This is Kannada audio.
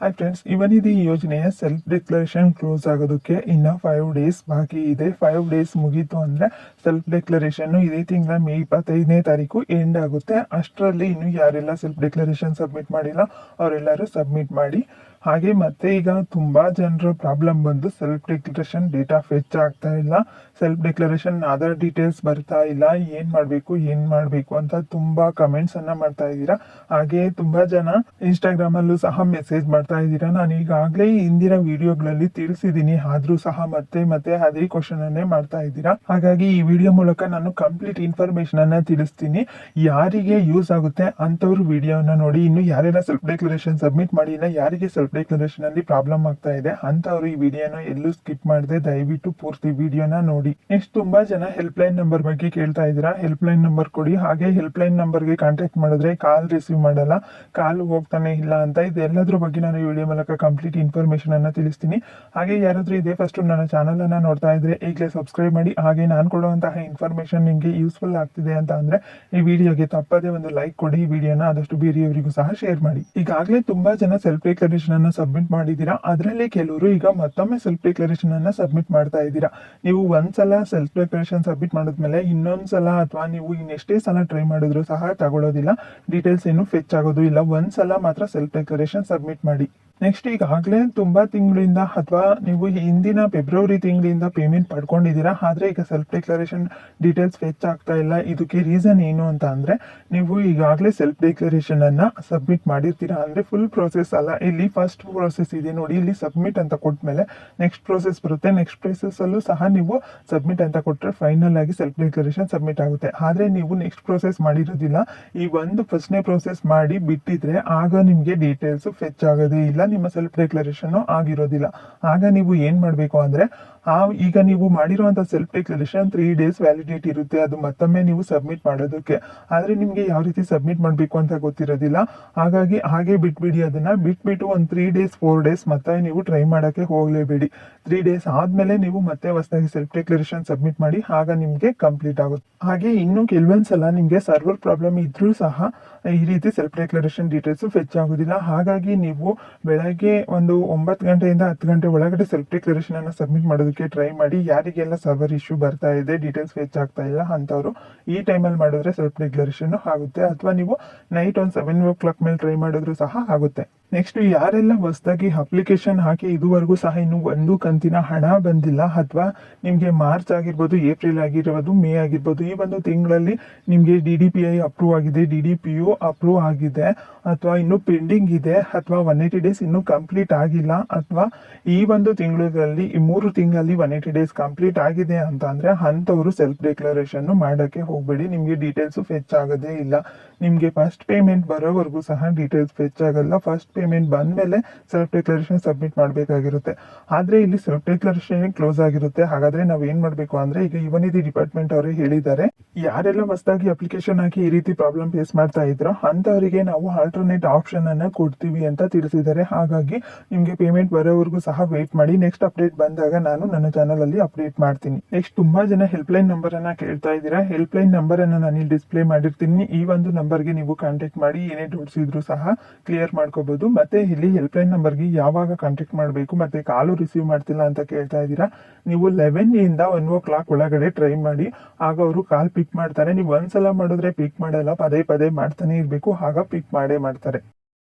ಹಾಯ್ ಫ್ರೆಂಡ್ಸ್ ಇವನಿಧಿ ಯೋಜನೆಯ ಸೆಲ್ಫ್ ಡಿಕ್ಲರೇಷನ್ ಕ್ಲೋಸ್ ಆಗೋದಕ್ಕೆ ಇನ್ನು ಫೈವ್ ಡೇಸ್ ಬಾಕಿ ಇದೆ. ಫೈವ್ ಡೇಸ್ ಮುಗೀತು ಅಂದರೆ ಸೆಲ್ಫ್ ಡಿಕ್ಲರೇಷನ್ನು ಇದೇ ತಿಂಗಳ ಮೇ ಇಪ್ಪತ್ತೈದನೇ ತಾರೀಕು ಎಂಡ್ ಆಗುತ್ತೆ. ಅಷ್ಟರಲ್ಲಿ ಇನ್ನು ಯಾರೆಲ್ಲ ಸೆಲ್ಫ್ ಡಿಕ್ಲರೇಷನ್ ಸಬ್ಮಿಟ್ ಮಾಡಿಲ್ಲ, ಅವರೆಲ್ಲರೂ ಸಬ್ಮಿಟ್ ಮಾಡಿ ಹಾಗೆ ಮತ್ತೆ ಈಗ ತುಂಬಾ ಜನರ ಪ್ರಾಬ್ಲಮ್ ಬಂದು ಸೆಲ್ಫ್ ಡಿಕ್ಲರೇಷನ್ ಡೇಟಾ ಫೆಚ್ ಆಗ್ತಾ ಇಲ್ಲ. ಸೆಲ್ಫ್ ಡಿಕ್ಲರೇಷನ್ ಅದರ್ ಡೀಟೇಲ್ಸ್ ಬರ್ತಾ ಇಲ್ಲ. ಏನ್ ಮಾಡ್ಬೇಕು ಏನ್ ಮಾಡ್ಬೇಕು ಅಂತ ತುಂಬಾ ಕಮೆಂಟ್ಸ್ ಅನ್ನ ಮಾಡ್ತಾ ಇದ್ದೀರಾ. ಹಾಗೆ ತುಂಬಾ ಜನ ಇನ್ಸ್ಟಾಗ್ರಾಮ್ ಅಲ್ಲೂ ಸಹ ಮೆಸೇಜ್ ಮಾಡ್ತಾ ಇದ್ದೀರಾ. ನಾನು ಈಗಾಗಲೇ ಹಿಂದಿನ ವಿಡಿಯೋಗಳಲ್ಲಿ ತಿಳಿಸಿದೀನಿ ಆದ್ರೂ ಸಹ ಮತ್ತೆ ಮತ್ತೆ ಅದೇ ಕ್ವಶನ್ ಅನ್ನೇ ಮಾಡ್ತಾ ಇದ್ದೀರಾ. ಹಾಗಾಗಿ ಈ ವಿಡಿಯೋ ಮೂಲಕ ನಾನು ಕಂಪ್ಲೀಟ್ ಇನ್ಫಾರ್ಮೇಶನ್ ಅನ್ನ ತಿಳಿಸ್ತೀನಿ. ಯಾರಿಗೆ ಯೂಸ್ ಆಗುತ್ತೆ ಅಂತವ್ರು ವಿಡಿಯೋನ ನೋಡಿ. ಇನ್ನು ಯಾರೆಲ್ಲ ಸೆಲ್ಫ್ ಡಿಕ್ಲರೇಷನ್ ಸಬ್ಮಿಟ್ ಮಾಡಿಲ್ಲ ಯಾರಿಗೆ ಸೆಲ್ಫ್ ಡಿಕ್ಲರೇಷನ್ ಅಲ್ಲಿ ಪ್ರಾಬ್ಲಮ್ ಆಗ್ತಾ ಇದೆ. ಅಂತವ್ರು ಈ ವಿಡಿಯೋನ ಎಲ್ಲೂ ಸ್ಕಿಪ್ ಮಾಡದೆ, ದಯವಿಟ್ಟು ಪೂರ್ತಿ ವಿಡಿಯೋನ ನೋಡಿ. ನೆಕ್ಸ್ಟ್ ತುಂಬಾ ಜನ ಹೆಲ್ಪ್ ಲೈನ್ ನಂಬರ್ ಬಗ್ಗೆ ಕೇಳ್ತಾ ಇದ್ದೀರಾ? ಹೆಲ್ಪ್ ಲೈನ್ ನಂಬರ್ ಕೊಡಿ. ಹಾಗೆ ಹೆಲ್ಪ್ ಲೈನ್ ನಂಬರ್ಗೆ ಕಾಂಟ್ಯಾಕ್ಟ್ ಮಾಡಿದ್ರೆ ಕಾಲ್ ರಿಸೀವ್ ಮಾಡಲ್ಲ ಕಾಲ್ ಹೋಗ್ತಾನೆ ಇಲ್ಲ ಅಂತ ಇದೆಲ್ಲದ್ರ ಬಗ್ಗೆ ನಾನು ವಿಡಿಯೋ ಮೂಲಕ ಕಂಪ್ಲೀಟ್ ಇನ್ಫಾರ್ಮೇಶನ್ ಅನ್ನ ತಿಳಿಸ್ತೀನಿ. ಹಾಗೆ ಯಾರಾದ್ರೂ ಇದೇ ಫಸ್ಟ್ ನನ್ನ ಚಾನಲ್ ಅನ್ನ ನೋಡ್ತಾ ಇದ್ರೆ ಈಗಲೇ ಸಬ್ಸ್ಕ್ರೈಬ್ ಮಾಡಿ. ಹಾಗೆ ನಾನು ಕೊಡುವಂತಹ ಇನ್ಫಾರ್ಮೇಶನ್ ನಿಮಗೆ ಯೂಸ್ಫುಲ್ ಆಗ್ತಿದೆ ಅಂತ ಅಂದ್ರೆ ಈ ವಿಡಿಯೋಗೆ ತಪ್ಪದೇ ಒಂದು ಲೈಕ್ ಕೊಡಿ. ಈ ವಿಡಿಯೋನ ಆದಷ್ಟು ಬೇರೆಯವರಿಗೂ ಸಹ ಶೇರ್ ಮಾಡಿ. ಈಗಾಗಲೇ ತುಂಬಾ ಜನ ಸೆಲ್ಫ್ ಡಿಕ್ಲರೇಷನ್ ಅನ್ನ ಸಬ್ಮಿಟ್ ಮಾಡಿದ್ದೀರಾ? ಅದರಲ್ಲಿ ಕೆಲವರು ಈಗ ಮತ್ತೊಮ್ಮೆ ಸೆಲ್ಫ್ ಡಿಕ್ಲರೇಷನ್ ಅನ್ನು ಸಬ್ಮಿಟ್ ಮಾಡ್ತಾ ಇದ್ದೀರಾ. ನೀವು ಒಂದ್ಸಲ ಸೆಲ್ಫ್ ಡಿಕ್ಲರೇಷನ್ ಸಬ್ಮಿಟ್ ಮಾಡಿದ್ಮೇಲೆ ಇನ್ನೊಂದ್ಸಲ ಅಥವಾ ನೀವು ಇನ್ನೆಷ್ಟೇ ಸಲ ಟ್ರೈ ಮಾಡಿದ್ರು ಸಹ ತಗೊಳ್ಳೋದಿಲ್ಲ. ಡೀಟೇಲ್ಸ್ ಏನು ಫೆಚ್ ಆಗೋದು ಇಲ್ಲ. ಒಂದ್ಸಲ ಮಾತ್ರ ಸೆಲ್ಫ್ ಡಿಕ್ಲರೇಷನ್ ಸಬ್ಮಿಟ್ ಮಾಡಿ. ನೆಕ್ಸ್ಟ್ ಈಗಾಗಲೇ ತುಂಬ ತಿಂಗಳಿಂದ ಅಥವಾ ನೀವು ಹಿಂದಿನ ಫೆಬ್ರವರಿ ತಿಂಗಳಿಂದ ಪೇಮೆಂಟ್ ಪಡ್ಕೊಂಡಿದ್ದೀರಾ, ಆದರೆ ಈಗ ಸೆಲ್ಫ್ ಡಿಕ್ಲರೇಷನ್ ಡೀಟೇಲ್ಸ್ ಫೆಚ್ ಆಗ್ತಾ ಇಲ್ಲ. ಇದಕ್ಕೆ ರೀಸನ್ ಏನು ಅಂತ ಅಂದರೆ, ನೀವು ಈಗಾಗಲೇ ಸೆಲ್ಫ್ ಡಿಕ್ಲರೇಷನನ್ನು ಸಬ್ಮಿಟ್ ಮಾಡಿರ್ತೀರಾ ಅಂದರೆ ಫುಲ್ ಪ್ರೋಸೆಸ್ ಅಲ್ಲ. ಇಲ್ಲಿ ಫಸ್ಟ್ ಪ್ರೋಸೆಸ್ ಇದೆ ನೋಡಿ, ಇಲ್ಲಿ ಸಬ್ಮಿಟ್ ಅಂತ ಕೊಟ್ಟ ಮೇಲೆ ನೆಕ್ಸ್ಟ್ ಪ್ರೋಸೆಸ್ ಬರುತ್ತೆ ನೆಕ್ಸ್ಟ್ ಪ್ರೊಸೆಸಲ್ಲೂ ಸಹ ನೀವು ಸಬ್ಮಿಟ್ ಅಂತ ಕೊಟ್ಟರೆ ಫೈನಲ್ ಆಗಿ ಸೆಲ್ಫ್ ಡಿಕ್ಲರೇಷನ್ ಸಬ್ಮಿಟ್ ಆಗುತ್ತೆ. ಆದರೆ ನೀವು ನೆಕ್ಸ್ಟ್ ಪ್ರೋಸೆಸ್ ಮಾಡಿರೋದಿಲ್ಲ. ಈ ಒಂದು ಫಸ್ಟ್ನೇ ಪ್ರೋಸೆಸ್ ಮಾಡಿ ಬಿಟ್ಟಿದ್ರೆ ಆಗ ನಿಮಗೆ ಡೀಟೇಲ್ಸ್ ಫೆಚ್ ಆಗೋದೇ ಇಲ್ಲ. ನಿಮ್ಮ ಸೆಲ್ಫ್ ಡಿಕ್ಲರೇಷನ್ ಆಗಿರೋದಿಲ್ಲ. ಆಗ ನೀವು ಏನ್ ಮಾಡಬೇಕು ಅಂದ್ರೆ ಆ ಈಗ ನೀವು ಮಾಡಿರುವಂತ self declaration three days validity ಇರುತ್ತೆ. ಅದು ಮತ್ತೊಮ್ಮೆ ನೀವು ಸಬ್ಮಿಟ್ ಮಾಡೋದಕ್ಕೆ. ಆದ್ರೆ ನಿಮ್ಗೆ ಯಾವ ರೀತಿ ಸಬ್ಮಿಟ್ ಮಾಡಬೇಕು ಅಂತ ಗೊತ್ತಿರೋದಿಲ್ಲ. ಹಾಗಾಗಿ ಹಾಗೆ ಬಿಟ್ಬಿಡಿ. ಅದನ್ನ ಬಿಟ್ಬಿಟ್ಟು ಒಂದು ತ್ರೀ ಡೇಸ್ ಫೋರ್ ಡೇಸ್ ಮತ್ತೆ ನೀವು ಟ್ರೈ ಮಾಡೋಕ್ಕೆ ಹೋಗಲೇಬೇಡಿ. ತ್ರೀ ಡೇಸ್ ಆದ್ಮೇಲೆ ನೀವು ಮತ್ತೆ ಹೊಸದಾಗಿ ಸೆಲ್ಫ್ ಡಿಕ್ಲರೇಷನ್ ಸಬ್ಮಿಟ್ ಮಾಡಿ, ಆಗ ನಿಮ್ಗೆ ಕಂಪ್ಲೀಟ್ ಆಗುತ್ತೆ. ಹಾಗೆ ಇನ್ನು ಕೆಲವೊಂದ್ಸಲ ನಿಮ್ಗೆ ಸರ್ವರ್ ಪ್ರಾಬ್ಲಮ್ ಇದ್ರೂ ಸಹ ಈ ರೀತಿ ಸೆಲ್ಫ್ ಡಿಕ್ಲರೇಷನ್ ಡೀಟೇಲ್ಸ್ ಫೆಚ್ ಆಗೋದಿಲ್ಲ. ಹಾಗಾಗಿ ನೀವು ಬೆಳಗ್ಗೆ ಒಂದು ಒಂಬತ್ತು ಗಂಟೆಯಿಂದ ಹತ್ತು ಗಂಟೆ ಒಳಗಡೆ ಸೆಲ್ಫ್ ಡಿಕ್ಲರೇಷನ್ ಅನ್ನ ಸಬ್ಮಿಟ್ ಮಾಡೋದಕ್ಕೆ ಟ್ರೈ ಮಾಡಿ, ಯಾರಿಗೆಲ್ಲ ಸರ್ವರ್ ಇಶ್ಯೂ ಬರ್ತಾ ಇದೆ ಡೀಟೇಲ್ಸ್ ಫೆಚ್ ಆಗ್ತಾ ಇಲ್ಲ ಅಂಥವ್ರು ಈ ಟೈಮಲ್ಲಿ ಮಾಡಿದ್ರೆ ಸ್ವಲ್ಪ ಡಿಕ್ಲರೇಷನ್ ಆಗುತ್ತೆ. ಅಥವಾ ನೀವು ನೈಟ್ ಒಂದು ಸೆವೆನ್ ಓ ಕ್ಲಾಕ್ ಮೇಲೆ ಟ್ರೈ ಮಾಡಿದ್ರು ಸಹ ಆಗುತ್ತೆ. ನೆಕ್ಸ್ಟ್ ಯಾರೆಲ್ಲ ಹೊಸದಾಗಿ ಅಪ್ಲಿಕೇಶನ್ ಹಾಕಿ ಇದುವರೆಗೂ ಸಹ ಇನ್ನು ಒಂದು ಕಂತಿನ ಹಣ ಬಂದಿಲ್ಲ, ಅಥವಾ ನಿಮಗೆ ಮಾರ್ಚ್ ಆಗಿರ್ಬೋದು, ಏಪ್ರಿಲ್ ಆಗಿರ್ಬೋದು, ಮೇ ಆಗಿರ್ಬೋದು, ಈ ಒಂದು ತಿಂಗಳಲ್ಲಿ ನಿಮಗೆ D D P I approve ಆಗಿದೆ D D P U approve ಆಗಿದೆ, ಅಥವಾ ಇನ್ನು ಪೆಂಡಿಂಗ್ ಇದೆ, ಅಥವಾ ಒನ್ ಏಯ್ಟಿ ಡೇಸ್ ಇನ್ನೂ ಕಂಪ್ಲೀಟ್ ಆಗಿಲ್ಲ, ಅಥವಾ ಈ ಒಂದು ತಿಂಗಳಲ್ಲಿ, ಈ ಮೂರು ತಿಂಗಳಲ್ಲಿ ಒನ್ ಏಯ್ಟಿ ಡೇಸ್ ಕಂಪ್ಲೀಟ್ ಆಗಿದೆ ಅಂತ ಅಂದರೆ ಅಂಥವರು ಸೆಲ್ಫ್ ಡಿಕ್ಲರೇಷನ್ನು ಮಾಡೋಕ್ಕೆ ಹೋಗಬೇಡಿ, ನಿಮಗೆ ಡೀಟೇಲ್ಸು ಫೆಚ್ ಆಗೋದೇ ಇಲ್ಲ. ನಿಮಗೆ ಫಸ್ಟ್ ಪೇಮೆಂಟ್ ಬರೋವರೆಗೂ ಸಹ ಡೀಟೇಲ್ಸ್ ಫೆಚ್ ಆಗೋಲ್ಲ ಫಸ್ಟ್ ಪೇಮೆಂಟ್ ಬಂದಮೇಲೆ ಸೆಲ್ಫ್ ಡಿಕ್ಲರೇಷನ್ ಸಬ್ಮಿಟ್ ಮಾಡಬೇಕಾಗಿರುತ್ತೆ. ಆದರೆ ಇಲ್ಲಿ ಸೆಲ್ಫ್ ಡಿಕ್ಲರೇಷನ್ ಕ್ಲೋಸ್ ಆಗಿರುತ್ತೆ. ಹಾಗಾದ್ರೆ ನಾವು ಏನು ಮಾಡಬೇಕು ಅಂದ್ರೆ ಈಗ ಯುವನಿಧಿ ಡಿಪಾರ್ಟ್ಮೆಂಟ್ ಅವರು ಹೇಳಿದ್ದಾರೆ, ಯಾರೆಲ್ಲ ಹೊಸದಾಗಿ ಅಪ್ಲಿಕೇಶನ್ ಹಾಕಿ ಈ ರೀತಿ ಪ್ರಾಬ್ಲಮ್ ಫೇಸ್ ಮಾಡ್ತಾ ಇದ್ರೋ ಅಂಥವರಿಗೆ ನಾವು ಆಲ್ಟರ್ನೇಟ್ ಆಪ್ಷನ್ ಅನ್ನ ಕೊಡ್ತೀವಿ ಅಂತ ತಿಳಿಸಿದ್ದಾರೆ. ಹಾಗಾಗಿ ನಿಮಗೆ ಪೇಮೆಂಟ್ ಬರೋವರೆಗೂ ಸಹ ವೇಟ್ ಮಾಡಿ. ನೆಕ್ಸ್ಟ್ ಅಪ್ಡೇಟ್ ಬಂದಾಗ ನಾನು ನನ್ನ ಚಾನಲ್ ಅಲ್ಲಿ ಅಪ್ಡೇಟ್ ಮಾಡ್ತೀನಿ. ನೆಕ್ಸ್ಟ್ ತುಂಬಾ ಜನ ಹೆಲ್ಪ್ ಲೈನ್ ನಂಬರ್ ಅನ್ನ ಕೇಳ್ತಾ ಲೈನ್ ನಂಬರ್ ಅನ್ನ ನಾನು ಇಲ್ಲಿ ಡಿಸ್ಪ್ಲೇ ಮಾಡಿರ್ತೀನಿ. ಈ ಒಂದು ನಂಬರ್ಗೆ ನೀವು ಕಾಂಟ್ಯಾಕ್ಟ್ ಮಾಡಿ ಏನೇ ಡೌಟ್ಸ್ ಇದ್ರೂ ಸಹ ಕ್ಲಿಯರ್ ಮಾಡ್ಕೋಬಹುದು ಮತ್ತೆ ಇಲ್ಲಿ ಹೆಲ್ಪ್ ಲೈನ್ ನಂಬರ್ಗೆ ಯಾವಾಗ ಕಾಂಟ್ಯಾಕ್ಟ್ ಮಾಡಬೇಕು? ಮತ್ತೆ ಕಾಲು ರಿಸೀವ್ ಮಾಡ್ತಿಲ್ಲ ಅಂತ ಕೇಳ್ತಾ ಇದ್ದೀರಾ? ನೀವು ಲೆವೆನ್ ಇಂದ ಒನ್ ಓ ಕ್ಲಾಕ್ ಒಳಗಡೆ ಟ್ರೈ ಮಾಡಿ, ಆಗ ಅವರು ಕಾಲ್ ಪಿಕ್ ಮಾಡ್ತಾರೆ. ನೀವು ಒಂದ್ಸಲ ಮಾಡಿದ್ರೆ ಪಿಕ್ ಮಾಡಲ್ಲ, ಪದೇ ಪದೇ ಮಾಡ್ತಾನೆ ಇರಬೇಕು. ಆಗ ಪಿಕ್ ಮಾಡೇ ಮಾಡ್ತಾರೆ.